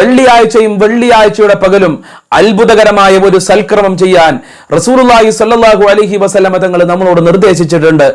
വെള്ളിയാഴ്ചയും വെള്ളിയാഴ്ചയുടെ പകലും അത്ഭുതകരമായ ഒരു സൽക്രമം ചെയ്യാൻ റസൂലുള്ളാഹി സല്ലാഹു അലഹി വസല്ലമ തങ്ങൾ നമ്മളോട് നിർദ്ദേശിച്ചിട്ടുണ്ട്.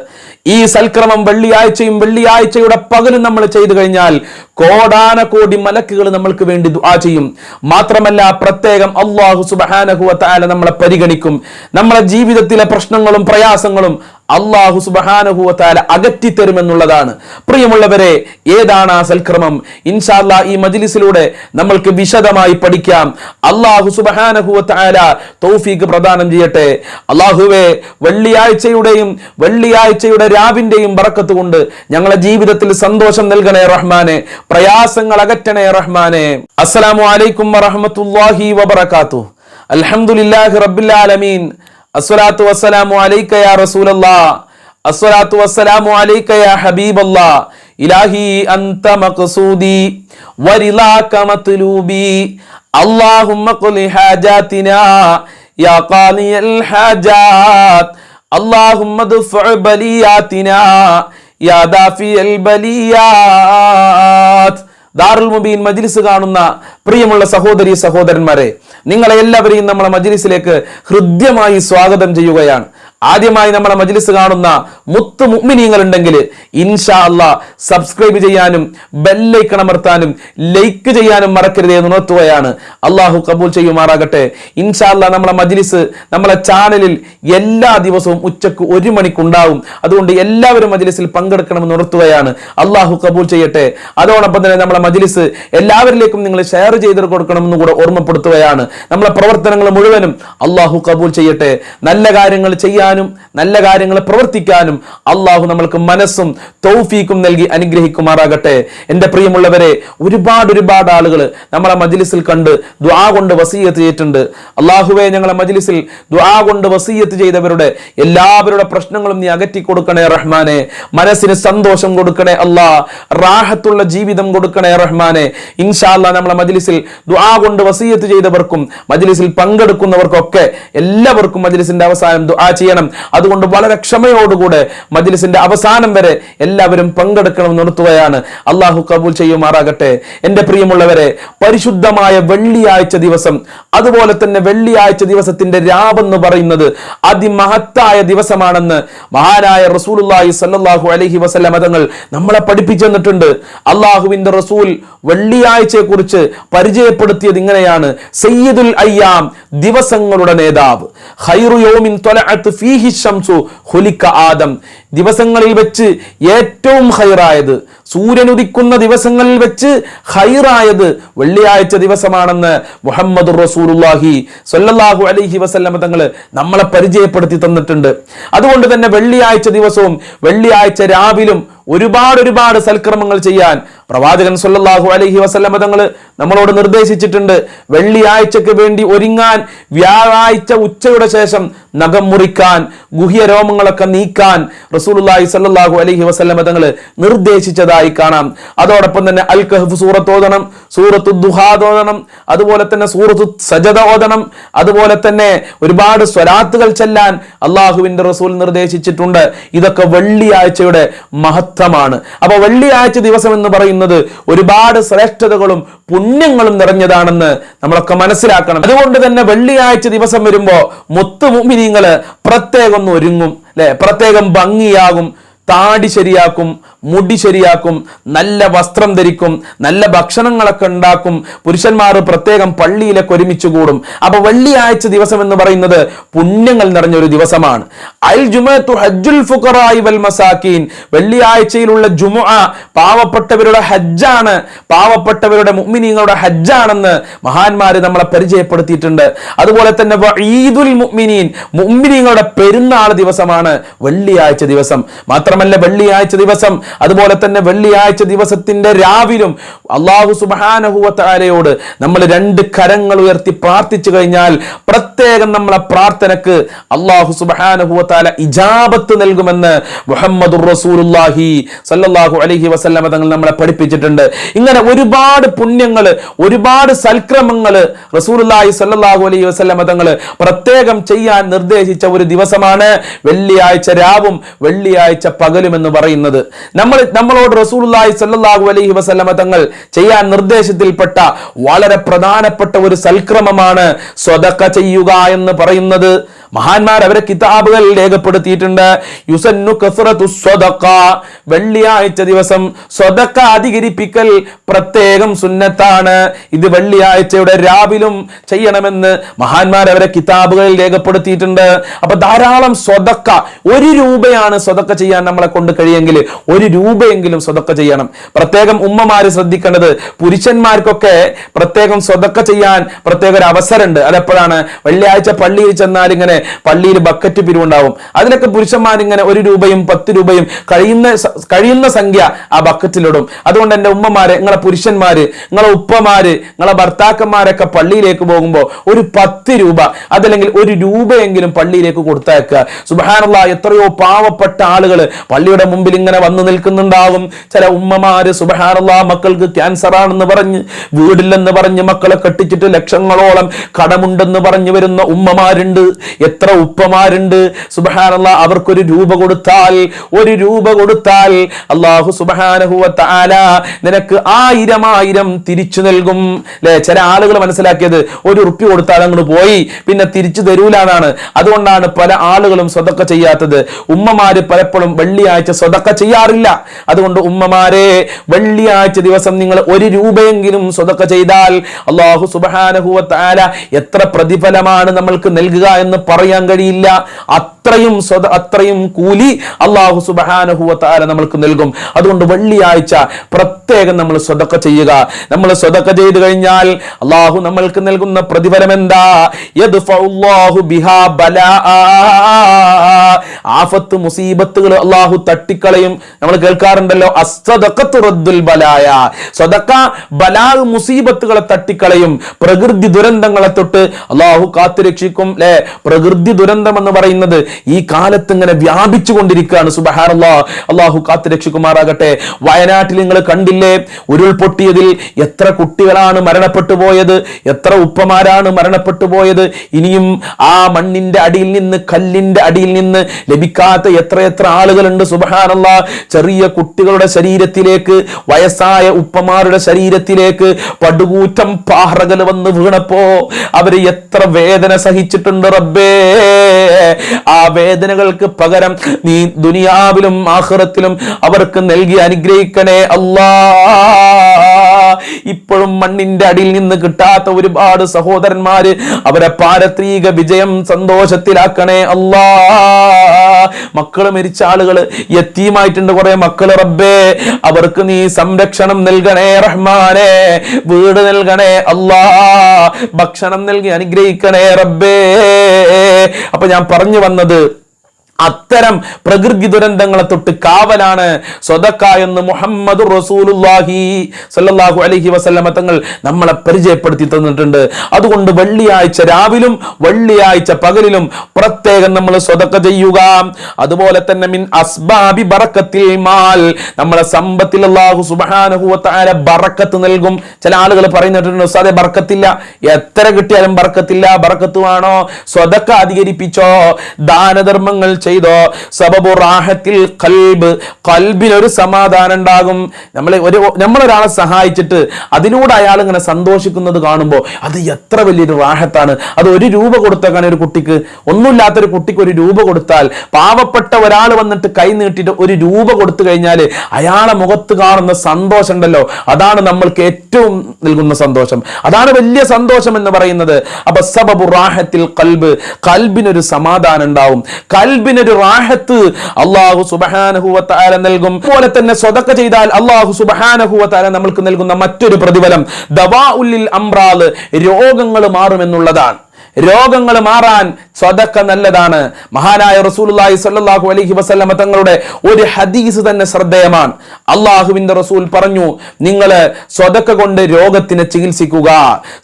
ഈ സൽക്രമം വെള്ളിയാഴ്ചയും വെള്ളിയാഴ്ചയുടെ പകലും നമ്മൾ ചെയ്തു കഴിഞ്ഞാൽ കോടാന കോടി മലക്കുകൾ നമ്മൾക്ക് വേണ്ടി ദുആ ചെയ്യും. മാത്രമല്ല പ്രത്യേകം അള്ളാഹു സുബ്ഹാനഹു വ തആല നമ്മളെ പരിഗണിക്കും. നമ്മളെ ജീവിതത്തിലെ പ്രശ്നങ്ങളും പ്രയാസങ്ങളും അള്ളാഹു സുബഹാനുഭൂവത്താല അകറ്റിത്തരുമെന്നുള്ളതാണ് പ്രിയമുള്ളവരെ ഏതാണ് ആ സൽക്രമം? ഇൻഷാല്ല ഈ മജിലിസിലൂടെ നമ്മൾക്ക് വിശദമായി പഠിക്കാം. അള്ളാഹു സുബഹാനുഭൂവത്താല തൗഫീക്ക് പ്രദാനം ചെയ്യട്ടെ. അള്ളാഹുവെ വെള്ളിയാഴ്ചയുടെയും വെള്ളിയാഴ്ചയുടെ രാവിന്റെയും ബറക്കത്ത് കൊണ്ട് ഞങ്ങളെ ജീവിതത്തിൽ സന്തോഷം നൽകണേ റഹ്മാനെ. പ്രയാസങ്ങൾ അകറ്റണേ റഹ്മാനെ. അസ്സലാമു അലൈക്കും വറഹമത്തുല്ലാഹി അൽഹംദുലില്ലാഹി റബ്ബിൽ ആലമീൻ. അസ്വലാത്തു വസ്സലാമു അലൈക യാ റസൂലല്ലാ അസ്വലാത്തു വസ്സലാമു അലൈക യാ ഹബീബല്ലാ ഇലാഹി അന്ത മഖ്സൂദി വരിലാക മത്ലൂബി اللهم قل حاجاتنا يا قاضي الحاجات اللهم ادفع بلياتنا يا دافي البليات ദാറുൽ മുബീൻ മജ്ലിസ് കാണുന്ന പ്രിയമുള്ള സഹോദരി സഹോദരന്മാരെ നിങ്ങളെ എല്ലാവരെയും നമ്മളെ മജ്ലിസിലേക്ക് ഹൃദ്യമായി സ്വാഗതം ചെയ്യുകയാണ്. ആദ്യമായി നമ്മളെ മജ്ലിസ് കാണുന്ന മുത്ത് മുമ്മിനിയങ്ങൾ ഉണ്ടെങ്കിൽ ഇൻഷാ അള്ളാ സബ്സ്ക്രൈബ് ചെയ്യാനും ബെല്ലൈക്കൺ അമർത്താനും ലൈക്ക് ചെയ്യാനും മറക്കരുത് എന്ന് ഉണർത്തുകയാണ്. അള്ളാഹു കബൂൽ ചെയ്യുമാറാകട്ടെ. ഇൻഷാ അള്ളാ നമ്മളെ മജ്ലിസ് നമ്മളെ ചാനലിൽ എല്ലാ ദിവസവും ഉച്ചയ്ക്ക് ഒരു മണിക്കുണ്ടാവും. അതുകൊണ്ട് എല്ലാവരും മജ്ലിസിൽ പങ്കെടുക്കണമെന്ന് ഉണർത്തുകയാണ്. അള്ളാഹു കബൂൽ ചെയ്യട്ടെ. അതോടൊപ്പം തന്നെ നമ്മളെ മജ്ലിസ് എല്ലാവരിലേക്കും നിങ്ങൾ ഷെയർ ചെയ്ത് കൊടുക്കണമെന്ന് കൂടെ ഓർമ്മപ്പെടുത്തുകയാണ്. നമ്മളെ പ്രവർത്തനങ്ങൾ മുഴുവനും അള്ളാഹു കബൂൽ ചെയ്യട്ടെ. നല്ല കാര്യങ്ങൾ ചെയ്യാനും നല്ല കാര്യങ്ങൾ പ്രവർത്തിക്കാനും അള്ളാഹു നമ്മൾക്ക് മനസ്സും തൗഫീക്കും നൽകി അനുഗ്രഹിക്കുമാറാകട്ടെ. എന്റെ പ്രിയമുള്ളവരെ ഒരുപാട് ഒരുപാട് ആളുകൾ നമ്മളെ മജ്ലിസിൽ കണ്ട് ദ്വാ കൊണ്ട് വസീയത്ത് ചെയ്തിട്ടുണ്ട്. അള്ളാഹുവെ ഞങ്ങളെ മജ്ലിസിൽ ദ്വാ കൊണ്ട് വസീയത്ത് ചെയ്തവരുടെ എല്ലാവരുടെ പ്രശ്നങ്ങളും നീ അകറ്റി കൊടുക്കണേ റഹ്മാനെ. മനസ്സിന് സന്തോഷം കൊടുക്കണേ അല്ലാ റാഹത്തുള്ള ജീവിതം കൊടുക്കണേ റഹ്മാനെ. ഇൻഷാല്ല നമ്മളെ മജ്ലിസിൽ ദ്വാ കൊണ്ട് വസീയത്ത് ചെയ്തവർക്കും മജ്ലിസിൽ പങ്കെടുക്കുന്നവർക്കൊക്കെ എല്ലാവർക്കും മജ്ലിസിന്റെ അവസാനം ദ്വാ ദുആ ചെയ്യണം. അതുകൊണ്ട് വളരെ ക്ഷമയോടുകൂടെ മജ്ലിസിന്റെ അവസാനം വരെ എല്ലാവരും പങ്കെടുക്കണം നിർത്തുകയാണ്. അള്ളാഹു കബൂൽ ചെയ്യുമാറാകട്ടെ. എന്റെ പ്രിയമുള്ളവരെ പരിശുദ്ധമായ വെള്ളിയാഴ്ച ദിവസം അതുപോലെ തന്നെ വെള്ളിയാഴ്ച ദിവസത്തിന്റെ രാവെന്ന് പറയുന്നത് അതിമഹത്തായ ദിവസമാണെന്ന് മഹാനായ റസൂലുള്ളാഹി സല്ലാഹു അലഹി വസല്ല മതങ്ങൾ നമ്മളെ പഠിപ്പിച്ചെന്നിട്ടുണ്ട് അള്ളാഹുവിന്റെ റസൂൽ വെള്ളിയാഴ്ചയെ കുറിച്ച് പരിചയപ്പെടുത്തിയത് ഇങ്ങനെയാണ്. സയ്യിദുൽ അയ്യാം ദിവസങ്ങളുടെ നേതാവ്. ഫീഹി ഷംസു ഖുലിക ആദം. ദിവസങ്ങളിൽ വെച്ച് ഏറ്റവും ഹൈറായത് സൂര്യൻ ഉദിക്കുന്ന ദിവസങ്ങളിൽ വെച്ച് ഹൈറായത് വെള്ളിയാഴ്ച ദിവസമാണെന്ന് മുഹമ്മദ് റസൂലുല്ലാഹി സ്വല്ലല്ലാഹു അലൈഹി വസല്ലമ തങ്ങൾ നമ്മളെ പരിചയപ്പെടുത്തി തന്നിട്ടുണ്ട്. അതുകൊണ്ട് തന്നെ വെള്ളിയാഴ്ച ദിവസവും വെള്ളിയാഴ്ച രാവിലും ഒരുപാട് ഒരുപാട് സൽക്രമങ്ങൾ ചെയ്യാൻ പ്രവാചകൻ സൊല്ലാഹു അലഹി വസല്ലമ തങ്ങൾ നമ്മളോട് നിർദ്ദേശിച്ചിട്ടുണ്ട്. വെള്ളിയാഴ്ചക്ക് വേണ്ടി ഒരുങ്ങാൻ വ്യാഴാഴ്ച ഉച്ചയുടെ ശേഷം നഖം മുറിക്കാൻ ഗുഹ്യ രോമങ്ങളൊക്കെ നീക്കാൻ റസൂലുള്ളാഹി സല്ലാഹു അലഹി വസല്ലമ തങ്ങൾ നിർദ്ദേശിച്ചതായി കാണാം. അതോടൊപ്പം തന്നെ അൽ കഹഫ് സൂറത്ത് ഓതണം സൂറത്തു ദുഹാദ് ഓതണം അതുപോലെ തന്നെ സൂറത്തു സജദ ഓതണം അതുപോലെ തന്നെ ഒരുപാട് സ്വലാത്തുകൾ ചെല്ലാൻ അള്ളാഹുവിന്റെ റസൂൽ നിർദ്ദേശിച്ചിട്ടുണ്ട്. ഇതൊക്കെ വെള്ളിയാഴ്ചയുടെ മഹത്വമാണ് അപ്പൊ വെള്ളിയാഴ്ച ദിവസം എന്ന് പറയുന്നത് ഒരുപാട് ശ്രേഷ്ഠതകളും പുണ്യങ്ങളും നിറഞ്ഞതാണെന്ന് നമ്മളൊക്കെ മനസ്സിലാക്കണം. അതുകൊണ്ട് തന്നെ വെള്ളിയാഴ്ച ദിവസം വരുമ്പോ മുത്തുമുമിനിങ്ങൾ പ്രത്യേകം ഒന്ന് ഒരുങ്ങും അല്ലെ? പ്രത്യേകം ഭംഗിയാകും താടി ശരിയാക്കും മുടി ശരിയാക്കും നല്ല വസ്ത്രം ധരിക്കും നല്ല ഭക്ഷണങ്ങളൊക്കെ ഉണ്ടാക്കും. പുരുഷന്മാർ പ്രത്യേകം പള്ളിയിലൊക്കെ ഒരുമിച്ച് കൂടും. അപ്പൊ വെള്ളിയാഴ്ച ദിവസം എന്ന് പറയുന്നത് പുണ്യങ്ങൾ നിറഞ്ഞ ഒരു ദിവസമാണ് ഹജ്ജുൽ വൽ മസാക്കീൻ. വെള്ളിയാഴ്ചയിലുള്ള ജുമു പാവപ്പെട്ടവരുടെ ഹജ്ജാണ്. പാവപ്പെട്ടവരുടെ മുഅ്മിനീങ്ങളുടെ ഹജ്ജാണെന്ന് മഹാന്മാര് നമ്മളെ പരിചയപ്പെടുത്തിയിട്ടുണ്ട്. അതുപോലെ തന്നെ ഈദുൽ മുഅ്മിനീൻ മുഅ്മിനീങ്ങളുടെ പെരുന്നാൾ ദിവസമാണ് വെള്ളിയാഴ്ച ദിവസം. മാത്രമല്ല വെള്ളിയാഴ്ച ദിവസം അതുപോലെ തന്നെ വെള്ളിയാഴ്ച ദിവസത്തിന്റെ രാവിലും അള്ളാഹു സുബാനഹുവത്താരയോട് നമ്മൾ രണ്ട് കരങ്ങൾ ഉയർത്തി പ്രാർത്ഥിച്ചു കഴിഞ്ഞാൽ പ്രത്യേകം നമ്മളെ പ്രാർത്ഥനക്ക് അള്ളാഹു സുബാനഹുവത്താല ഇജാബത്ത് നൽകുമെന്ന് മുഹമ്മദ് റസൂലുല്ലാഹി സല്ലാഹു അലൈഹി വസല്ലമ തങ്ങൾ നമ്മളെ പഠിപ്പിച്ചിട്ടുണ്ട്. ഇങ്ങനെ ഒരുപാട് പുണ്യങ്ങൾ ഒരുപാട് സൽക്രമങ്ങൾ റസൂലുല്ലാഹി സല്ലാഹു അലൈഹി വസല്ലമ തങ്ങൾ പ്രത്യേകം ചെയ്യാൻ നിർദ്ദേശിച്ച ഒരു ദിവസമാണ് വെള്ളിയാഴ്ച രാവും വെള്ളിയാഴ്ച പകലും എന്ന് പറയുന്നത്. നമ്മൾ നമ്മളോട് റസൂലുള്ളാഹി സ്വല്ലല്ലാഹു അലൈഹി വസല്ലമ തങ്ങൾ ചെയ്യാൻ നിർദ്ദേശത്തിൽപ്പെട്ട വളരെ പ്രധാനപ്പെട്ട ഒരു സൽക്രമമാണ് സ്വതക്ക ചെയ്യുക എന്ന് പറയുന്നത്. മഹാന്മാർ അവരെ കിതാബുകൾ രേഖപ്പെടുത്തിയിട്ടുണ്ട്. യുസന്നു കസറത്തു സ്വതക്ക വെള്ളിയാഴ്ച ദിവസം സ്വതക്ക അധികരിപ്പിക്കൽ പ്രത്യേകം സുന്നത്താണ്. ഇത് വെള്ളിയാഴ്ചയുടെ രാവിലും ചെയ്യണമെന്ന് മഹാന്മാർ അവരെ കിതാബുകളിൽ രേഖപ്പെടുത്തിയിട്ടുണ്ട്. അപ്പൊ ധാരാളം സ്വതക്ക ഒരു രൂപയാണ് സ്വതക്ക ചെയ്യാൻ നമ്മളെ കൊണ്ട് കഴിയെങ്കിൽ ഒരു രൂപയെങ്കിലും സ്വതക്ക ചെയ്യണം. പ്രത്യേകം ഉമ്മമാര് ശ്രദ്ധിക്കേണ്ടത് പുരുഷന്മാർക്കൊക്കെ പ്രത്യേകം സ്വതക്ക ചെയ്യാൻ പ്രത്യേക ഒരു അവസരമുണ്ട്. അതെപ്പോഴാണ്? വെള്ളിയാഴ്ച പള്ളിയിൽ ചെന്നാൽ ഇങ്ങനെ പള്ളിയിൽ ബക്കറ്റ് പിരിവുണ്ടാവും. അതിനൊക്കെ പുരുഷന്മാരിങ്ങനെ ഒരു രൂപയും പത്ത് രൂപയും കഴിയുന്ന കഴിയുന്ന സംഖ്യ ആ ബക്കറ്റിലിടും. അതുകൊണ്ട് എന്റെ ഉമ്മമാര് നിങ്ങളെ പുരുഷന്മാര് നിങ്ങളെ ഉപ്പമാര് നിങ്ങളെ ഭർത്താക്കന്മാരൊക്കെ പള്ളിയിലേക്ക് പോകുമ്പോൾ ഒരു പത്ത് രൂപ അതല്ലെങ്കിൽ ഒരു രൂപയെങ്കിലും പള്ളിയിലേക്ക് കൊടുത്തയക്കുക. സുബാനുള്ള എത്രയോ പാവപ്പെട്ട ആളുകൾ പള്ളിയുടെ മുമ്പിൽ ഇങ്ങനെ വന്നു നിൽക്കുന്നുണ്ടാകും ചില ഉമ്മമാര് സുബഹാനുള്ള മക്കൾക്ക് ക്യാൻസർ ആണെന്ന് പറഞ്ഞ് വീടില്ലെന്ന് പറഞ്ഞ് മക്കളെ കെട്ടിച്ചിട്ട് ലക്ഷങ്ങളോളം കടമുണ്ടെന്ന് പറഞ്ഞു വരുന്ന ഉമ്മമാരുണ്ട്. എത്ര ഉപ്പമാരുണ്ട്? സുബഹാനല്ല അവർക്കൊരു രൂപ കൊടുത്താൽ ഒരു രൂപ കൊടുത്താൽ അള്ളാഹു സുബഹാനഹുവ താല നിനക്ക് ആയിരം ആയിരം തിരിച്ചു നൽകും. അല്ലെ ചില ആളുകൾ മനസ്സിലാക്കിയത് ഒരു റുപ്യ കൊടുത്താൽ അങ്ങോട്ട് പോയി പിന്നെ തിരിച്ചു തരൂലാന്നാണ്. അതുകൊണ്ടാണ് പല ആളുകളും സ്വതക്ക ചെയ്യാത്തത്. ഉമ്മമാര് പലപ്പോഴും വെള്ളിയാഴ്ച സ്വതക്ക ചെയ്യാറില്ല. അതുകൊണ്ട് ഉമ്മമാരെ വെള്ളിയാഴ്ച ദിവസം നിങ്ങൾ ഒരു രൂപയെങ്കിലും സ്വതക്ക ചെയ്താൽ അള്ളാഹു സുബഹാനഹുവ താല എത്ര പ്രതിഫലമാണ് നമ്മൾക്ക് നൽകുക എന്ന് പറയാൻ കഴിയില്ല. അത്രയും അത്രയും കൂലി അള്ളാഹു സുബഹാനഹുവത്താല നമ്മൾക്ക് നൽകും. അതുകൊണ്ട് വെള്ളിയാഴ്ച പ്രത്യേകം നമ്മൾ സ്വതക്ക ചെയ്യുക. നമ്മൾ സ്വതക്ക ചെയ്തു കഴിഞ്ഞാൽ അള്ളാഹു നമ്മൾക്ക് നൽകുന്ന പ്രതിഫലം എന്താ. ആഫത്ത് മുസീബത്തുകൾ അള്ളാഹു തട്ടിക്കളയും. നമ്മൾ കേൾക്കാറുണ്ടല്ലോ അസ്സദഖത്തു റദ്ദുൽ ബലായ. സ്വതക്ക ബലാ മുസീബത്തുകളെ തട്ടിക്കളയും. പ്രകൃതി ദുരന്തങ്ങളെ തൊട്ട് അള്ളാഹു കാത്തുരക്ഷിക്കും അല്ലെ പ്രകൃതി ദുരന്തം എന്ന് പറയുന്നത് ഈ കാലത്ത് ഇങ്ങനെ വ്യാപിച്ചു കൊണ്ടിരിക്കുകയാണ് സുബഹാനല്ലാ അള്ളാഹു കാത്തുരക്ഷിക്കുമാറാകട്ടെ വയനാട്ടിൽ നിങ്ങൾ കണ്ടില്ലേ? ഉരുൾപൊട്ടിയതിൽ എത്ര കുട്ടികളാണ് മരണപ്പെട്ടു പോയത്? എത്ര ഉപ്പമാരാണ് മരണപ്പെട്ടു പോയത്? ഇനിയും ആ മണ്ണിന്റെ അടിയിൽ നിന്ന് കല്ലിന്റെ അടിയിൽ നിന്ന് ലഭിക്കാത്ത എത്ര എത്ര ആളുകളുണ്ട്. സുബഹാനല്ല. ചെറിയ കുട്ടികളുടെ ശരീരത്തിലേക്ക് വയസ്സായ ഉപ്പമാരുടെ ശരീരത്തിലേക്ക് പടുകൂറ്റം പാറകൾ വന്ന് വീണപ്പോ അവർ എത്ര വേദന സഹിച്ചിട്ടുണ്ട് റബ്ബേ. ആ വേദനകൾക്ക് പകരം നീ ദുനിയാവിലും ആഹ്റത്തിലും അവർക്ക് നൽകി അനുഗ്രഹിക്കണേ അല്ലാ. ഇപ്പോഴും മണ്ണിന്റെ അടിയിൽ നിന്ന് കിട്ടാത്ത ഒരുപാട് സഹോദരന്മാര് അവരെ പാരത്രീക വിജയം സന്തോഷത്തിലാക്കണേ അല്ലാ. മക്കൾ മരിച്ച ആളുകൾ യത്തീമായിട്ടുണ്ട് കുറെ മക്കൾ റബ്ബേ. അവർക്ക് നീ സംരക്ഷണം നൽകണേ റഹ്മാനെ. വീട് നൽകണേ അല്ലാ. ഭക്ഷണം നൽകി അനുഗ്രഹിക്കണേ റബ്ബേ. അപ്പൊ ഞാൻ പറഞ്ഞു വന്നത് അത്തരം പ്രകൃതി ദുരന്തങ്ങളെ തൊട്ട് കാവലാണ് സ്വതക്ക എന്ന് മുഹമ്മദ് റസൂലുല്ലാഹി സല്ലല്ലാഹു അലൈഹി വസല്ലമ തങ്ങൾ നമ്മളെ പരിചയപ്പെടുത്തി തന്നിട്ടുണ്ട്. അതുകൊണ്ട് വെള്ളിയാഴ്ച രാവിലും വെള്ളിയാഴ്ച പകലിലും പ്രത്യേകം നമ്മൾ സ്വതക്ക ചെയ്യുക. അതുപോലെ തന്നെ മിൻ അസ്ബാബി ബറക്കത്തിൽ മാൽ. നമ്മളെ സമ്പത്തിൽ വ തആല ബറക്കത്ത് നൽകും. ചില ആളുകൾ പറയുന്നിട്ടുണ്ട് ഉസ്താദെ ബറക്കത്തില്ല. എത്ര കിട്ടിയാലും ബറക്കത്തില്ല. ബറക്കത്ത് വേണോ? സ്വതക്ക അധികരിപ്പിച്ചോ? ദാനധർമ്മങ്ങൾ ചെയ്തോ? സബബു റാഹത്തിൽ കൽബ് കൽബിനൊരു സമാധാനം ഉണ്ടാകും നമ്മൾ ഒരു നമ്മളൊരാളെ സഹായിച്ചിട്ട് അതിലൂടെ അയാൾ ഇങ്ങനെ സന്തോഷിക്കുന്നത് കാണുമ്പോൾ അത് എത്ര വലിയൊരു റാഹത്താണ്. അത് ഒരു രൂപ കൊടുത്തേക്കാൻ ഒരു കുട്ടിക്ക് ഒന്നുമില്ലാത്തൊരു കുട്ടിക്ക് ഒരു രൂപ കൊടുത്താൽ പാവപ്പെട്ട ഒരാൾ വന്നിട്ട് കൈ നീട്ടിയിട്ട് ഒരു രൂപ കൊടുത്തു കഴിഞ്ഞാൽ അയാളെ മുഖത്ത് കാണുന്ന സന്തോഷം ഉണ്ടല്ലോ അതാണ് നമ്മൾക്ക് ഏറ്റവും നൽകുന്ന സന്തോഷം. അതാണ് വലിയ സന്തോഷം എന്ന് പറയുന്നത്. അപ്പൊ സബബു റാഹത്തിൽ കൽബ് കൽബിനൊരു സമാധാനം ഉണ്ടാവും. കൽബിനൊരു റാഹത്ത് അള്ളാഹു സുബഹാനഹുവത്താല നൽകും. പോലെ തന്നെ സ്വതക്ക ചെയ്താൽ അള്ളാഹു സുബഹാനഹുവത്താല നമ്മൾക്ക് നൽകുന്ന മറ്റൊരു പ്രതിഫലം ദവാ ഉല്ലിൽ അമ്രാൽ രോഗങ്ങൾ മാറുമെന്നുള്ളതാണ്. രോഗങ്ങൾ മാറാൻ സ്വതക്ക നല്ലതാണ്. മഹാനായ റസൂലുള്ളാഹി സല്ലാഹു അലഹി വസല്ലമ തങ്ങളുടെ ഒരു ഹദീസ് തന്നെ ശ്രദ്ധേയമാണ്. അള്ളാഹുവിന്റെ റസൂൽ പറഞ്ഞു നിങ്ങൾ സ്വതക്ക കൊണ്ട് രോഗത്തിനെ ചികിത്സിക്കുക.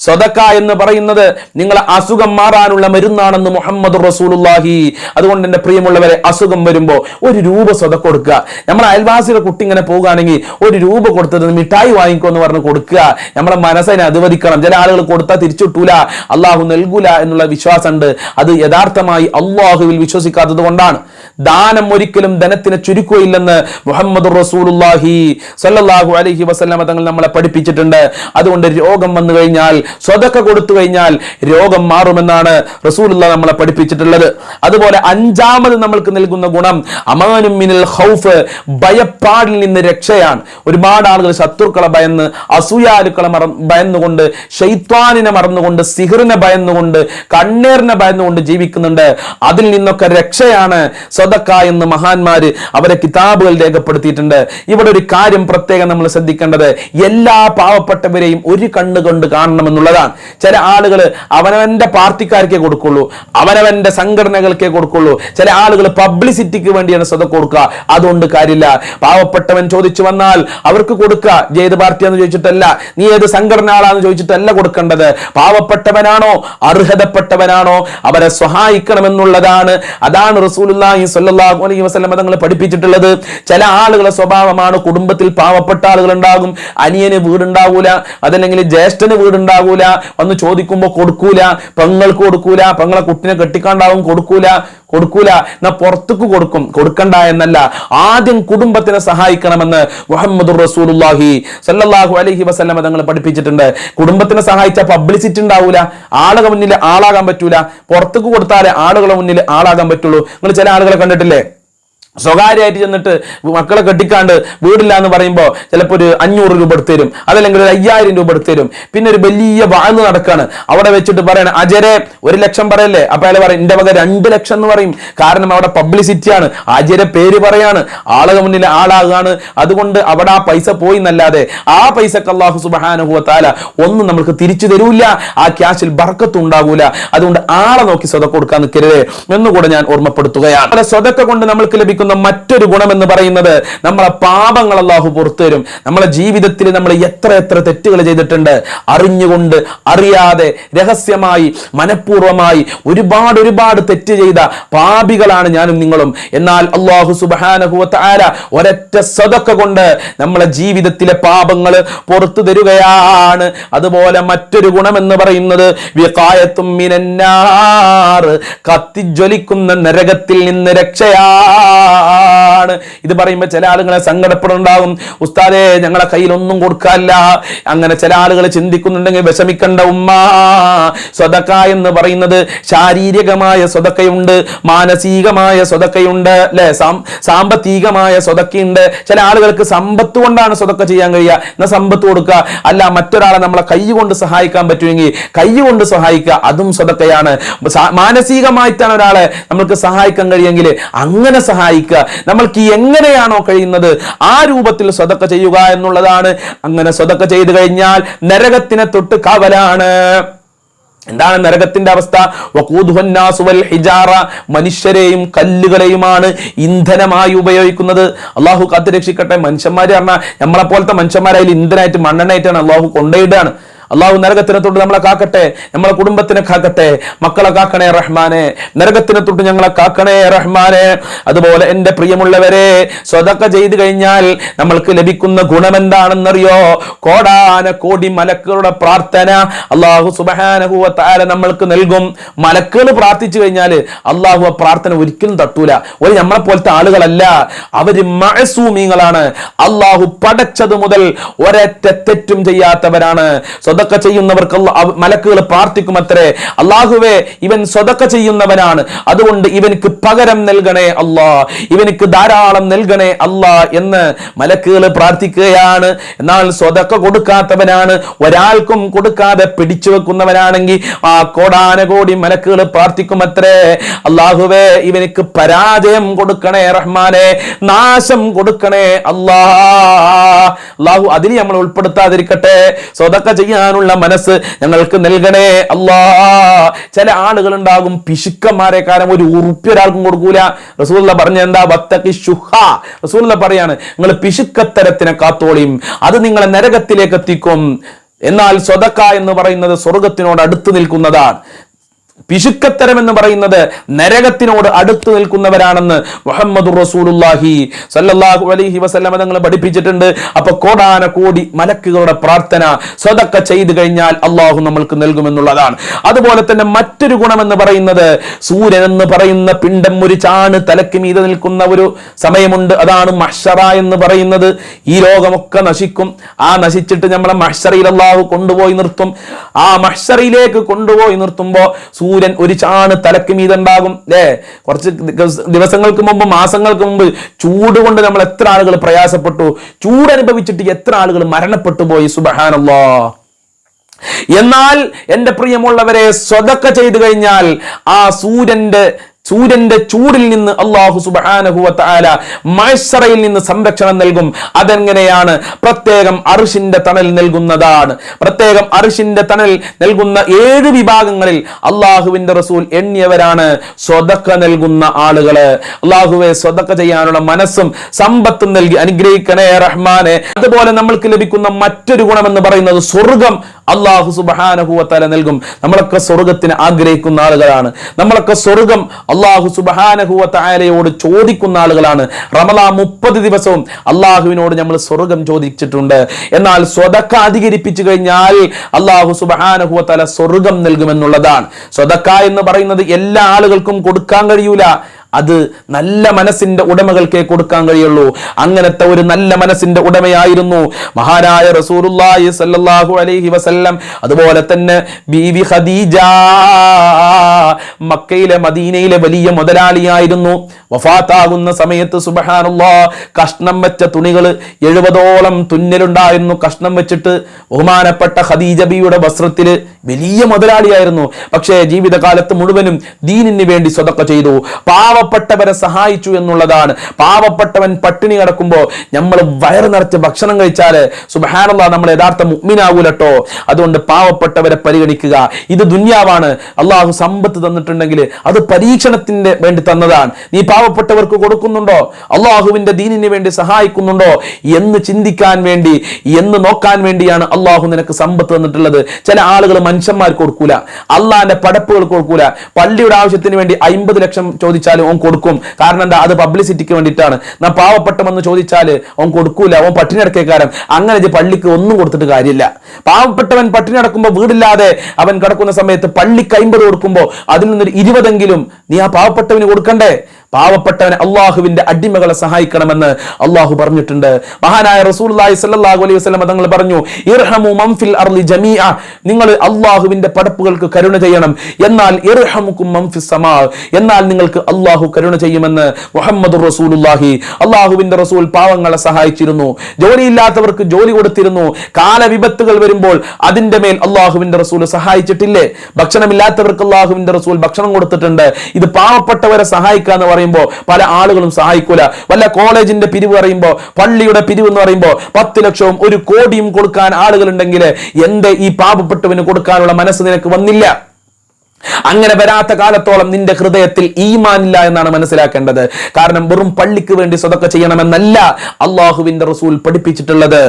സ്വതക്ക എന്ന് പറയുന്നത് നിങ്ങളെ അസുഖം മാറാനുള്ള മരുന്നാണെന്ന് മുഹമ്മദ് റസൂലുള്ളാഹി. അതുകൊണ്ട് എന്റെ പ്രിയമുള്ളവരെ അസുഖം വരുമ്പോൾ ഒരു രൂപ സ്വതക്ക കൊടുക്കുക. നമ്മളെ അയൽവാസിയുടെ കുട്ടി ഇങ്ങനെ പോകുകയാണെങ്കിൽ ഒരു രൂപ കൊടുത്തത് മിഠായി വാങ്ങിക്കോ എന്ന് പറഞ്ഞ് കൊടുക്കുക. നമ്മളെ മനസ്സിനെ അനുവദിക്കണം ചില ആളുകൾ കൊടുത്താൽ തിരിച്ചു കിട്ടൂല അള്ളാഹു നൽകൂല എന്നുള്ള വിശ്വാസമുണ്ട്. അത് യഥാർത്ഥമായി അള്ളാഹുവിൽ വിശ്വസിക്കാത്തത് കൊണ്ടാണ്. ദാനം ഒരിക്കലും ധനത്തിനെ ചുരുക്കുകയില്ലെന്ന് മുഹമ്മദ് റസൂലുല്ലാഹി സല്ലാഹു അലഹി വസ്ലാമ തങ്ങൾ നമ്മളെ പഠിപ്പിച്ചിട്ടുണ്ട്. അതുകൊണ്ട് രോഗം വന്നു കഴിഞ്ഞാൽ സ്വതക്ക കൊടുത്തു കഴിഞ്ഞാൽ രോഗം മാറുമെന്നാണ് റസൂലുള്ള നമ്മളെ പഠിപ്പിച്ചിട്ടുള്ളത്. അതുപോലെ അഞ്ചാമത് നമ്മൾക്ക് നൽകുന്ന ഗുണം അമാനും മിനൽ ഖൗഫ് ഭയപ്പാടിൽ നിന്ന് രക്ഷയാണ്. ഒരുപാട് ആളുകൾ ശത്രുക്കളെ ഭയന്ന് അസൂയാലുക്കളെ മറ ഭയന്നുകൊണ്ട് ഷെയ്ത്വാനിനെ മറന്നുകൊണ്ട് സിഹിറിനെ ഭയന്നുകൊണ്ട് കണ്ണേറിനെ ഭയന്നുകൊണ്ട് ജീവിക്കുന്നുണ്ട്. അതിൽ നിന്നൊക്കെ രക്ഷയാണ് സ്വതക്ക എന്ന് മഹാന്മാര് അവരെ കിതാബുകൾ രേഖപ്പെടുത്തിയിട്ടുണ്ട്. ഇവിടെ ഒരു കാര്യം പ്രത്യേകം നമ്മൾ ശ്രദ്ധിക്കേണ്ടത്. എല്ലാ പാവപ്പെട്ടവരെയും ഒരു കണ്ണുകൊണ്ട് കാണണമെന്നുള്ളതാണ്. ചില ആളുകൾ അവനവന്റെ പാർട്ടിക്കാർക്കേ കൊടുക്കുള്ളൂ. അവനവന്റെ സംഘടനകൾക്കേ കൊടുക്കുള്ളൂ. ചില ആളുകൾ പബ്ലിസിറ്റിക്ക് വേണ്ടിയാണ് സ്വതം കൊടുക്കുക. അതുകൊണ്ട് കാര്യമില്ല. പാവപ്പെട്ടവൻ ചോദിച്ചു വന്നാൽ അവർക്ക് കൊടുക്കുക. ഏത് പാർട്ടിയാന്ന് ചോദിച്ചിട്ടല്ല. നീ ഏത് സംഘടന ആളാന്ന് ചോദിച്ചിട്ടല്ല കൊടുക്കേണ്ടത്. പാവപ്പെട്ടവനാണോ? അർഹതപ്പെട്ടവനാണോ അവരെ സഹായിക്കണമെന്നുള്ളതാണ്. അതാണ് റസൂലുള്ളാഹി സ്വല്ലല്ലാഹു അലൈഹി വസല്ലം തങ്ങൾ പഠിപ്പിച്ചിട്ടുള്ളത്. ചില ആളുകളെ സ്വഭാവമാണ് കുടുംബത്തിൽ പാവപ്പെട്ട ആളുകൾ ഉണ്ടാകും അനിയന് വീടുണ്ടാവൂല അതല്ലെങ്കിൽ ജ്യേഷ്ഠന് വീടുണ്ടാവൂല. വന്ന് ചോദിക്കുമ്പോൾ കൊടുക്കൂല പെങ്ങൾക്ക് കൊടുക്കൂല പെങ്ങളെ കുട്ടിനെ കെട്ടിക്കാണ്ടാവും കൊടുക്കൂല. കൊടുക്കൂല. എന്നാ പുറത്തേക്ക് കൊടുക്കും. കൊടുക്കണ്ട എന്നല്ല. ആദ്യം കുടുംബത്തിനെ സഹായിക്കണമെന്ന് മുഹമ്മദ് റസൂലുള്ളാഹി സല്ലാഹു അലഹി വസ്ലമ തങ്ങൾ പഠിപ്പിച്ചിട്ടുണ്ട്. കുടുംബത്തിനെ സഹായിച്ച പബ്ലിസിറ്റി ഉണ്ടാവൂല. ആളുകൾ മുന്നിൽ ആളാകാൻ പറ്റൂല. പുറത്തേക്ക് കൊടുത്താലേ ആളുകളെ മുന്നിൽ ആളാകാൻ പറ്റുള്ളൂ. നിങ്ങൾ ചില ആളുകളെ കണ്ടിട്ടില്ലേ? സ്വകാര്യമായിട്ട് ചെന്നിട്ട് മക്കളെ കെട്ടിക്കാണ്ട് വീടില്ല എന്ന് പറയുമ്പോൾ ചിലപ്പോൾ ഒരു അഞ്ഞൂറ് രൂപ എടുത്തരും അതല്ലെങ്കിൽ ഒരു അയ്യായിരം രൂപ എടുത്തരും പിന്നെ ഒരു വലിയ വാഴ്ന്ന് നടക്കാണ്. അവിടെ വെച്ചിട്ട് പറയണം അജരെ ഒരു ലക്ഷം പറയല്ലേ? അപ്പൊ അയാൾ പറയും എന്റെ വക രണ്ട് ലക്ഷം എന്ന് പറയും. കാരണം അവിടെ പബ്ലിസിറ്റിയാണ്. അജരെ പേര് പറയാണ്. ആളുകൾ മുന്നിൽ ആളാകാണ്. അതുകൊണ്ട് അവിടെ ആ പൈസ പോയി എന്നല്ലാതെ ആ പൈസക്ക് അള്ളാഹു സുബാനുഹുവ താല ഒന്നും നമ്മൾക്ക് തിരിച്ചു തരൂല്ല ആ ക്യാഷിൽ ബർക്കത്തും ഉണ്ടാകൂല അതുകൊണ്ട് ആളെ നോക്കി സ്വതക്ക കൊടുക്കാൻ നിൽക്കരുത് എന്നുകൂടെ ഞാൻ ഓർമ്മപ്പെടുത്തുകയാണ്. സ്വതക്ക കൊണ്ട് നമ്മൾക്ക് ലഭിക്കുന്ന മറ്റൊരു ഗുണം എന്ന് പറയുന്നത് നമ്മളെ പാപങ്ങൾ അള്ളാഹു പുറത്തു തരും നമ്മളെ ജീവിതത്തിൽ നമ്മൾ എത്ര എത്ര തെറ്റുകൾ ചെയ്തിട്ടുണ്ട്. അറിഞ്ഞുകൊണ്ട് അറിയാതെ രഹസ്യമായി മനഃപൂർവമായി ഒരുപാട് ഒരുപാട് തെറ്റ് ചെയ്ത പാപികളാണ് ഞാനും നിങ്ങളും. എന്നാൽ അള്ളാഹു സുബാനഹുല ഒരൊറ്റ സദക്ക കൊണ്ട് നമ്മളെ ജീവിതത്തിലെ പാപങ്ങൾ പുറത്തു തരുകയാണ്. അതുപോലെ മറ്റൊരു ഗുണം എന്ന് പറയുന്നത് വികായത്തും കത്തിജ്വലിക്കുന്ന നരകത്തിൽ നിന്ന് രക്ഷയാണ് ഇത് പറയുമ്പോൾ ചില ആളുകളെ സങ്കടപ്പെടുന്നുണ്ടാകും ഉസ്താദേ ഞങ്ങളെ കയ്യിലൊന്നും കൊടുക്കാല്ല അങ്ങനെ ചില ആളുകൾ ചിന്തിക്കുന്നുണ്ടെങ്കിൽ വിഷമിക്കണ്ട ഉമ്മ. സ്വതക്ക എന്ന് പറയുന്നത് ശാരീരികമായ സ്വതക്കയുണ്ട് മാനസികമായ സ്വതക്കയുണ്ട് അല്ലെ? സാമ്പത്തികമായ സ്വതക്കയുണ്ട്. ചില ആളുകൾക്ക് സമ്പത്ത് കൊണ്ടാണ് സ്വതക്ക ചെയ്യാൻ കഴിയുക. എന്നാൽ സമ്പത്ത് കൊടുക്കുക? അല്ല മറ്റൊരാളെ നമ്മളെ കൈ കൊണ്ട് സഹായിക്കാൻ പറ്റുമെങ്കിൽ കൈ കൊണ്ട് സഹായിക്കുക അതും സ്വതക്കയാണ്. മാനസികമായിട്ടാണ് ഒരാളെ നമ്മൾക്ക് സഹായിക്കാൻ കഴിയുമെങ്കിൽ അങ്ങനെ സഹായിക്കുക. നമ്മൾക്ക് എങ്ങനെയാണോ കഴിയുന്നത് ആ രൂപത്തിൽ സ്വതക്ക ചെയ്യുക എന്നുള്ളതാണ്. അങ്ങനെ സ്വതക്ക ചെയ്തു കഴിഞ്ഞാൽ നരകത്തിനെ തൊട്ട് കാവലാണ്. എന്താണ് നരകത്തിന്റെ അവസ്ഥ? ഹിജാറ. മനുഷ്യരെയും കല്ലുകളെയുമാണ് ഇന്ധനമായി ഉപയോഗിക്കുന്നത്. അള്ളാഹു കാത്തു രക്ഷിക്കട്ടെ മനുഷ്യന്മാര് പറഞ്ഞാൽ നമ്മളെ പോലത്തെ മനുഷ്യന്മാരായാലും ഇന്ധനമായിട്ട് മണ്ണെണ്ണയായിട്ടാണ് അള്ളാഹു കൊണ്ടുപോയിട്ടാണ് അള്ളാഹു നരകത്തിനെ തൊട്ട് നമ്മളെ കാക്കട്ടെ നമ്മളെ കുടുംബത്തിനെ കാക്കട്ടെ. മക്കളെ കാക്കണേ റഹ്മാനെ നരകത്തിനെ തൊട്ട് ഞങ്ങളെ കാക്കണേ റഹ്മാനെ. അതുപോലെ എന്റെ പ്രിയമുള്ളവരെ സ്വതക്ക ചെയ്തു കഴിഞ്ഞാൽ നമ്മൾക്ക് ലഭിക്കുന്ന ഗുണം എന്താണെന്നറിയോ കോടാന കോടി മലക്കുകളുടെ പ്രാർത്ഥന അള്ളാഹു സുബഹാനഹുവ താല നമ്മൾക്ക് നൽകും. മലക്കുകൾ പ്രാർത്ഥിച്ചു കഴിഞ്ഞാൽ അള്ളാഹു ആ പ്രാർത്ഥന ഒരിക്കലും തട്ടൂല. ഒരു നമ്മളെ പോലത്തെ ആളുകളല്ല. അവർ മഴസൂമിങ്ങളാണ് അള്ളാഹു പടച്ചത് മുതൽ ഒരറ്റ തെറ്റും ചെയ്യാത്തവരാണ്. സ്വതക്ക ചെയ്യുന്നവർക്ക് മലക്കുകൾ പ്രാർത്ഥിക്കും അത്രേ അള്ളാഹുവേ ഇവൻ സ്വതക്ക ചെയ്യുന്നവനാണ്. അതുകൊണ്ട് ഇവനിക്ക് പകരം നൽകണേ അല്ലാ. ഇവനക്ക് ധാരാളം നൽകണേ അല്ലാ എന്ന് മലക്കുകൾ പ്രാർത്ഥിക്കുകയാണ്. എന്നാൽ സ്വതക്ക കൊടുക്കാത്തവനാണ്. ഒരാൾക്കും കൊടുക്കാതെ പിടിച്ചു വെക്കുന്നവനാണെങ്കിൽ ആ കോടാനകോടി മലക്കുകൾ പ്രാർത്ഥിക്കും അത്രേ അള്ളാഹുവേ ഇവനിക്ക് പരാജയം കൊടുക്കണേ റഹ്മാനെ. നാശം കൊടുക്കണേ അല്ലാ. അള്ളാഹു അതിന് നമ്മൾ ഉൾപ്പെടുത്താതിരിക്കട്ടെ. സ്വതക്ക ചെയ്യാനുള്ള മനസ്സ് ഞങ്ങൾക്ക് നൽകണേ. അല്ലാ ചില ആളുകൾ ഉണ്ടാകും പിശുക്കന്മാരെ കാരണം ഒരു ഉറുപ്പ്യ ഒരാൾക്കും കൊടുക്കൂല. റസൂല്ല പറഞ്ഞ എന്താ? വത്തക്കി ശുഹ. പറയാണ് നിങ്ങൾ പിശുക്കത്തരത്തിനെ കാത്തോളിയും അത് നിങ്ങളെ നരകത്തിലേക്ക് എത്തിക്കും. എന്നാൽ സ്വതക്ക എന്ന് പറയുന്നത് സ്വർഗത്തിനോട് അടുത്ത് നിൽക്കുന്നതാണ്. പിശുക്കത്തരം എന്ന് പറയുന്നത് നരകത്തിനോട് അടുത്തു നിൽക്കുന്നവരാണെന്ന് മുഹമ്മദ് റസൂലുല്ലാഹി സല്ലല്ലാഹു അലൈഹി വസല്ലമ തങ്ങൾ പഠിപ്പിച്ചിട്ടുണ്ട്. അപ്പൊ കോടാന കോടി മലക്കുകളുടെ പ്രാർത്ഥന സ്വതക്ക ചെയ്തു കഴിഞ്ഞാൽ അള്ളാഹു നമ്മൾക്ക് നൽകുമെന്നുള്ളതാണ്. അതുപോലെ തന്നെ മറ്റൊരു ഗുണമെന്ന് പറയുന്നത് സൂര്യൻ എന്ന് പറയുന്ന പിണ്ടം ഒരു ചാണ് തലക്ക് മീതെ നിൽക്കുന്ന ഒരു സമയമുണ്ട്. അതാണ് മഷറ എന്ന് പറയുന്നത്. ഈ ലോകമൊക്കെ നശിക്കും. ആ നശിച്ചിട്ട് നമ്മളെ മഷറയിൽ അള്ളാഹു കൊണ്ടുപോയി നിർത്തും. ആ മഷറയിലേക്ക് കൊണ്ടുപോയി നിർത്തുമ്പോ സൂര്യൻ ഒരു ചാണ് തലക്ക് മീതുണ്ടാകും. അല്ലേ കുറച്ച് ദിവസ- ദിവസങ്ങൾക്ക് മുമ്പ് മാസങ്ങൾക്ക് മുമ്പ് ചൂട് കൊണ്ട് നമ്മൾ എത്ര ആളുകൾ പ്രയാസപ്പെട്ടു. ചൂട് അനുഭവിച്ചിട്ട് എത്ര ആളുകൾ മരണപ്പെട്ടു പോയി സുബഹാനല്ലോ. എന്നാൽ എന്റെ പ്രിയമുള്ളവരെ സ്വതക്ക ചെയ്തു കഴിഞ്ഞാൽ ആ സൂര്യന്റെ സൂര്യന്റെ ചൂടിൽ നിന്ന് അള്ളാഹു സുബാനഹുവത്തായ മൈസറയിൽ നിന്ന് സംരക്ഷണം നൽകും. അതെങ്ങനെയാണ്? പ്രത്യേകം അറിഷിന്റെ തണൽ നൽകുന്നതാണ്. പ്രത്യേകം അറിഷിന്റെ തണൽ നൽകുന്ന ഏഴ് വിഭാഗങ്ങളിൽ അള്ളാഹുവിന്റെ റസൂൽ എണ്ണിയവരാണ് സ്വതക്ക നൽകുന്ന ആളുകൾ. അള്ളാഹുവെ സ്വതക്ക ചെയ്യാനുള്ള മനസ്സും സമ്പത്തും നൽകി അനുഗ്രഹിക്കണേ റഹ്മാനെ. അതുപോലെ നമ്മൾക്ക് ലഭിക്കുന്ന മറ്റൊരു ഗുണമെന്ന് പറയുന്നത് സ്വർഗം അള്ളാഹു സുബഹാനഹുവത്തല നൽകും. നമ്മളൊക്കെ സ്വർഗത്തിന് ആഗ്രഹിക്കുന്ന ആളുകളാണ്. നമ്മളൊക്കെ സ്വർഗം അള്ളാഹു സുബഹാനഹുവത്തലയോട് ചോദിക്കുന്ന ആളുകളാണ്. റമലാ മുപ്പത് ദിവസവും അള്ളാഹുവിനോട് നമ്മൾ സ്വർഗം ചോദിച്ചിട്ടുണ്ട്. എന്നാൽ സ്വതക്ക അധികരിപ്പിച്ചു കഴിഞ്ഞാൽ അള്ളാഹു സുബഹാനഹുവത്തല സ്വർഗം നൽകുമെന്നുള്ളതാണ്. സ്വതക്ക എന്ന് പറയുന്നത് എല്ലാ ആളുകൾക്കും കൊടുക്കാൻ കഴിയൂല. അത് നല്ല മനസ്സിന്റെ ഉടമകൾക്കേ കൊടുക്കാൻ കഴിയുള്ളൂ. അങ്ങനത്തെ ഒരു നല്ല മനസ്സിന്റെ ഉടമയായിരുന്നു മഹാനായ റസൂലുള്ളാഹി സല്ലല്ലാഹു അലൈഹി വസല്ലം. അതുപോലെ തന്നെ ബീവി ഖദീജ മക്കയിലെ മദീനയിലെ വലിയ മുതലാളിയായിരുന്നു. വഫാത്താകുന്ന സമയത്ത് സുബഹാനുള്ള കഷ്ണം വെച്ച തുണികൾ എഴുപതോളം തുന്നലുണ്ടായിരുന്നു. കഷ്ണം വെച്ചിട്ട് ബഹുമാനപ്പെട്ട ഖദീജ വസ്ത്രത്തിൽ വലിയ മുതലാളിയായിരുന്നു. പക്ഷേ ജീവിതകാലത്ത് മുഴുവനും ദീനിന് വേണ്ടി സ്വതക്ക ചെയ്തു. പാവപ്പെട്ടവരെ സഹായിച്ചു എന്നുള്ളതാണ്. പാവപ്പെട്ടവൻ പട്ടിണി കിടക്കുമ്പോൾ നമ്മൾ വയറ് നിറച്ച് ഭക്ഷണം കഴിച്ചാൽ സുബഹാനുള്ള നമ്മൾ യഥാർത്ഥ മുഗ്മിനാവൂലട്ടോ അതുകൊണ്ട് പാവപ്പെട്ടവരെ പരിഗണിക്കുക. ഇത് ദുന്യാവാണ്. അള്ളാഹു സമ്പത്ത് തന്നിട്ടുണ്ടെങ്കിൽ അത് പരീക്ഷണത്തിന്റെ വേണ്ടി തന്നതാണ്. നീ പാവപ്പെട്ടവർക്ക് കൊടുക്കുന്നുണ്ടോ? അള്ളാഹുവിന്റെ ദീനിന് വേണ്ടി സഹായിക്കുന്നുണ്ടോ? എന്ന് ചിന്തിക്കാൻ വേണ്ടി എന്ന് നോക്കാൻ വേണ്ടിയാണ് അള്ളാഹു നിനക്ക് സമ്പത്ത് തന്നിട്ടുള്ളത്. ചില ആളുകൾ മനുഷ്യന്മാർക്ക് കൊടുക്കൂല. അള്ളാന്റെ പടപ്പുകൾ കൊടുക്കൂല. പള്ളിയുടെ ആവശ്യത്തിന് വേണ്ടി അമ്പത് ലക്ഷം ചോദിച്ചാലും ഓൻ കൊടുക്കും. കാരണം എന്താ? അത് പബ്ലിസിറ്റിക്ക് വേണ്ടിയിട്ടാണ്. നാ പാവപ്പെട്ടമെന്ന് ചോദിച്ചാൽ ഓൻ കൊടുക്കൂല. ഓൻ പട്ടിണി അടക്കേക്കാരൻ അങ്ങനെ പള്ളിക്ക് ഒന്നും കൊടുത്തിട്ട് കാര്യമില്ല. പാവപ്പെട്ടവൻ പട്ടിണി അടക്കുമ്പോൾ വീടില്ലാതെ അവൻ കിടക്കുന്ന സമയത്ത് പള്ളിക്ക് അമ്പത് കൊടുക്കുമ്പോൾ അതിൽ നിന്നൊരു ഇരുപതെങ്കിലും നീ ആ പാവപ്പെട്ടവന് കൊടുക്കണ്ടേ? പാവപ്പെട്ടവനെ അള്ളാഹുവിന്റെ അടിമകളെ സഹായിക്കണമെന്ന് അള്ളാഹു പറഞ്ഞിട്ടുണ്ട്. മഹാനായ റസൂലുള്ളാഹി സ്വല്ലല്ലാഹു അലൈഹി വസല്ലം തങ്ങൾ പറഞ്ഞു ഇർഹമു മംഫിൽ അർളി ജമീഅ. നിങ്ങൾ അള്ളാഹുവിന്റെ പടപ്പുകൾക്ക് കരുണ ചെയ്യണം. എന്നാൽ ഇർഹമുക്കും മംഫിസ് സമാ. എന്നാൽ നിങ്ങൾക്ക് അള്ളാഹു കരുണ ചെയ്യുമെന്ന് മുഹമ്മദ് റസൂലുള്ളാഹി. അള്ളാഹുവിന്റെ റസൂൽ പാവങ്ങളെ സഹായിച്ചിരുന്നു. ജോലിയില്ലാത്തവർക്ക് ജോലി കൊടുത്തിരുന്നു. കാലവിപത്തുകൾ വരുമ്പോൾ അതിന്റെ മേൽ അള്ളാഹുവിന്റെ റസൂൽ സഹായിച്ചിട്ടില്ലേ? ഭക്ഷണമില്ലാത്തവർക്ക് അള്ളാഹുവിന്റെ റസൂൽ ഭക്ഷണം കൊടുത്തിട്ടുണ്ട്. ഇത് പാവപ്പെട്ടവരെ സഹായിക്കുക എന്ന് പറയുമ്പോൾ പല ആളുകളും സഹായിക്കൂല. വല്ല കോളേജിന്റെ പിരിവ് പറയുമ്പോൾ പള്ളിയുടെ പിരിവ് എന്ന് പറയുമ്പോൾ പത്ത് ലക്ഷവും ഒരു കോടിയും കൊടുക്കാൻ ആളുകളുണ്ടെങ്കിൽ എന്റെ ഈ പാപപ്പെട്ടവന് കൊടുക്കാനുള്ള മനസ്സ് നിനക്ക് വന്നില്ല. അങ്ങനെ വരാത്ത കാലത്തോളം നിന്റെ ഹൃദയത്തിൽ ഈമാനില്ല എന്നാണ് മനസ്സിലാക്കേണ്ടത്. കാരണം വെറും പള്ളിക്ക് വേണ്ടി സ്വതൊക്കെ ചെയ്യണമെന്നല്ല അള്ളാഹുവിന്റെ റസൂൽ പഠിപ്പിച്ചിട്ടുള്ളത്.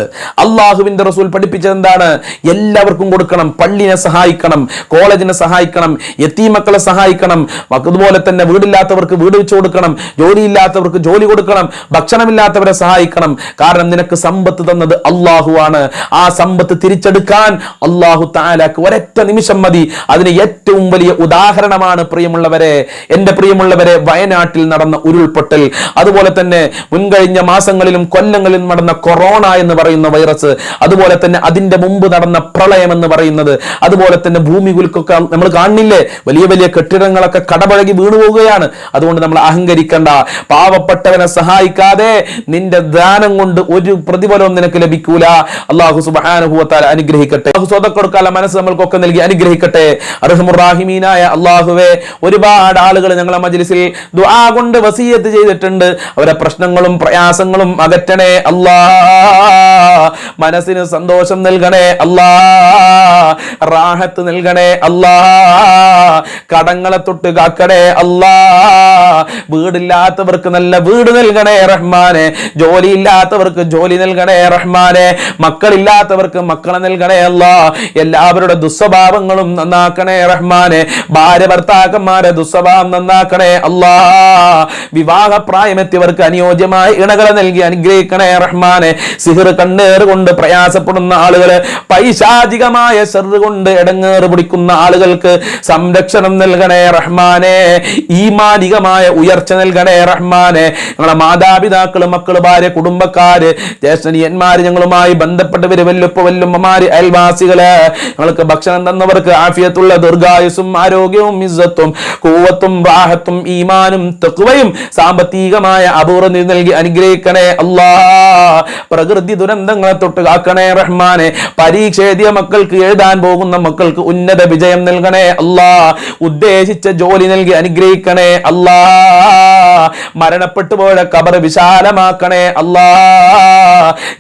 അള്ളാഹുവിന്റെ റസൂൽ പഠിപ്പിച്ചത് എന്താണ്? എല്ലാവർക്കും കൊടുക്കണം പള്ളിനെ സഹായിക്കണം കോളേജിനെ സഹായിക്കണം എത്തീമക്കളെ സഹായിക്കണം അതുപോലെ തന്നെ വീടില്ലാത്തവർക്ക് വീട് വെച്ച് കൊടുക്കണം ജോലിയില്ലാത്തവർക്ക് ജോലി കൊടുക്കണം ഭക്ഷണമില്ലാത്തവരെ സഹായിക്കണം. കാരണം നിനക്ക് സമ്പത്ത് തന്നത് അള്ളാഹു ആണ്. ആ സമ്പത്ത് തിരിച്ചെടുക്കാൻ അള്ളാഹു താലാക്ക് ഒരൊറ്റ നിമിഷം മതി. അതിന് ഏറ്റവും വലിയ ഉദാഹരണമാണ് പ്രിയമുള്ളവരെ. എന്റെ പ്രിയമുള്ളവരെ വയനാട്ടിൽ നടന്ന ഉരുൾപൊട്ടൽ അതുപോലെ തന്നെ മുൻകഴിഞ്ഞ മാസങ്ങളിലും കൊല്ലങ്ങളിലും നടന്ന കൊറോണ എന്ന് പറയുന്ന വൈറസ് അതുപോലെ തന്നെ അതിന്റെ മുമ്പ് നടന്ന പ്രളയം എന്ന് പറയുന്നത് അതുപോലെ തന്നെ ഭൂമി കുലുക്കൊക്കെ നമ്മൾ കാണുന്നില്ലേ വലിയ വലിയ കെട്ടിടങ്ങളൊക്കെ കടപഴകി വീണു പോവുകയാണ്. അതുകൊണ്ട് നമ്മൾ അഹങ്കരിക്കണ്ട. പാവപ്പെട്ടവനെ സഹായിക്കാതെ നിന്റെ ദാനം കൊണ്ട് ഒരു പ്രതിഫലവും നിനക്ക് ലഭിക്കൂല. അള്ളാഹു സുബാനുഭവത്താൽ അനുഗ്രഹിക്കട്ടെ. അള്ളാഹു സ്വതം കൊടുക്കാനുള്ള മനസ്സ് നമ്മൾക്കൊക്കെ നൽകി അനുഗ്രഹിക്കട്ടെ. അർഹമുറാഹിമീനായ അള്ളാഹുവെ ഒരുപാട് ആളുകൾ ഞങ്ങളെ മജ്ലിസിൽ ദുആ കൊണ്ട് വസീയത്ത് ചെയ്തിട്ടുണ്ട്. അവരെ പ്രശ്നങ്ങളും പ്രയാസങ്ങളും അകറ്റണേ അല്ലാ. മനസ്സിന് സന്തോഷം നൽകണേ അല്ലാ. റാഹത്ത് നൽകണേ അല്ലാ. കടങ്ങളെ തൊട്ട് കാക്കണേ അല്ലാ. വീടില്ലാത്തവർക്ക് നല്ല വീട് നൽകണേ റഹ്മാനെ. ജോലി ഇല്ലാത്തവർക്ക് ജോലി നൽകണേ റഹ്മാനെ. മക്കളില്ലാത്തവർക്ക് മക്കളെ നൽകണേ അല്ലാ. എല്ലാവരുടെ ദുസ്വഭാവങ്ങളും നന്നാക്കണേ റഹ്മാനെ. ഭാര്യ ഭർത്താക്കന്മാരെ ദുസ്വഭാവം നന്നാക്കണേ അല്ലാ വിവാഹ പ്രായമെത്തിയവർക്ക് അനുയോജ്യമായ ഇണകളെ നൽകി അനുഗ്രഹിക്കണേ റഹ്മാനെ. സിഹിർ കണ്ണേറ് കൊണ്ട് പ്രയാസപ്പെടുന്ന ആളുകൾ പൈശാചികമായ ചെറു കൊണ്ട് ഇടങ്ങേറ് പിടിക്കുന്ന ആളുകൾക്ക് സംരക്ഷണം നൽകണേ റഹ്മാനെ. ഈമാനികമായ ഉയർച്ച നൽകണേ റഹ്മാനെ. ഞങ്ങളെ മാതാപിതാക്കൾ മക്കൾ ഭാര്യ കുടുംബക്കാര് ജ്യേഷ്ഠനിയന്മാര് ഞങ്ങളുമായി ബന്ധപ്പെട്ടവര് വല്ലുപ്പ വല്ലുമ്മമാര് അയൽവാസികൾ ഞങ്ങൾക്ക് ഭക്ഷണം തന്നവർക്ക് ആഫിയത്തുള്ള ദീർഘായുസും ആരോഗ്യവും ഇസ്സത്തും കൂവത്തും വാഹത്തും ഈമാനും തെക്കുവയും സാമ്പത്തികമായ അപൂർവ നൽകി അനുഗ്രഹിക്കണേ അല്ലാ പ്രകൃതി ദുരന്തങ്ങളെ തൊട്ട് കാക്കണേ റഹ്മാനെ. പരീക്ഷ എഴുതിയ മക്കൾക്ക് എഴുതാൻ പോകുന്ന മക്കൾക്ക് ഉന്നത വിജയം നൽകണേ അല്ലാ ഉദ്ദേശിച്ച ജോലി നൽകി അനുഗ്രഹിക്കണേ അല്ലാ മരണപ്പെട്ടു പോയ കബർ വിശാലമാക്കണേ അല്ലാ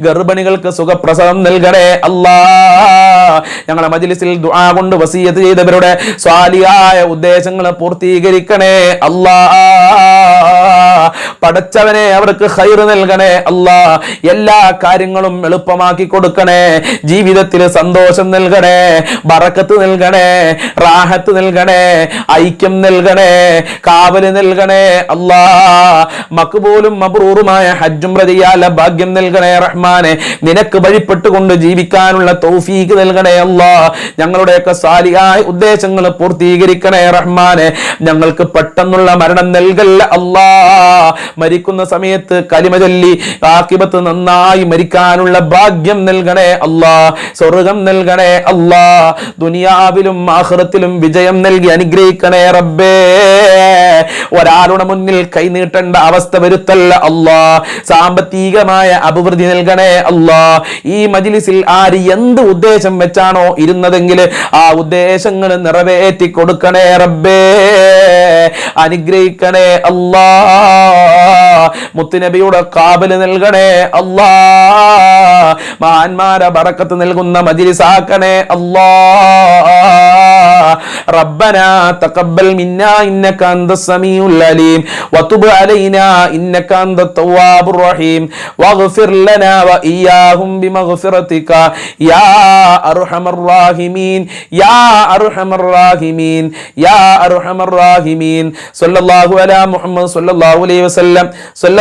ഗർഭിണികൾക്ക് സുഖപ്രസവം നൽകണേ അല്ലാ ഞങ്ങളെ മജ്ലിസിൽ ദുആ കൊണ്ട് വസീയത്ത് ചെയ്തവരുടെ സ്വാലിയായ ഉദ്ദേശങ്ങൾ പൂർത്തീകരിക്കണേ. അല്ലാ പടച്ചവനെ അവർക്ക് ഹൈർ നൽകണേ. അല്ലാ എല്ലാ കാര്യങ്ങളും എളുപ്പമാക്കി കൊടുക്കണേ. ജീവിതത്തിൽ സന്തോഷം നൽകണേ ബറക്കത്ത് നൽകണേ റാഹത്ത് നൽകണേ ഐക്യം നൽകണേ കാവൽ നൽകണേ. അല്ലാ മക്ബൂലും മബ്രൂറുമായ ഹജ്ജും പ്രതിയാല ഭാഗ്യം നൽകണേ റഹ്മാനെ. നിനക്ക് വഴിപ്പെട്ടുകൊണ്ട് ജീവിക്കാനുള്ള തൗഫീക്ക് നൽകണേ. അല്ലാ ഞങ്ങളുടെയൊക്കെ സാലിയായ ഉദ്ദേശങ്ങൾ പൂർത്തീകരിക്കണേ റഹ്മാനെ. ഞങ്ങൾക്ക് പെട്ടെന്നുള്ള മരണം നൽകല്ല. അല്ലാ മരിക്കുന്ന സമയത്ത് കലിമ ചൊല്ലി ആക്കിബത്ത് നന്നായി മരിക്കാനുള്ള ഭാഗ്യം നൽകണേ അല്ലാ സ്വർഗം നൽകണേ അല്ലാ ദുനിയാവിലും ആഹ്റത്തിലും വിജയം നൽകി അനുഗ്രഹിക്കണേ റബ്ബേ. ഒരാളുടെ മുന്നിൽ കൈനീട്ടേണ്ട അവസ്ഥ വരുത്തല്ല അല്ലാ സാമ്പത്തികമായ അഭിവൃദ്ധി നൽകണേ അല്ലാ. ഈ മജിലിസിൽ ആര് എന്ത് ഉദ്ദേശം വെച്ചാണോ ഇരുന്നതെങ്കിൽ ആ ഉദ്ദേശങ്ങൾ നിറവേറ്റി കൊടുക്കണേ റബ്ബേ. അനുഗ്രഹിക്കണേ അല്ലാ മുത്തുനബിയുടെ കാബല് നൽകണേ അല്ലാ മഹാന്മാരെ ബറക്കത്ത് നൽകുന്ന മജിലിസാക്കണേ അല്ലാ ربنا تقبل منا إنك أنت السميع العليم وتب علينا إنك أنت التواب الرحيم واغفر لنا وإياهم بمغفرتك يا أرحم الراحمين يا أرحم الراحمين يا أرحم الراحمين صلى الله على محمد صلى الله عليه وسلم صلى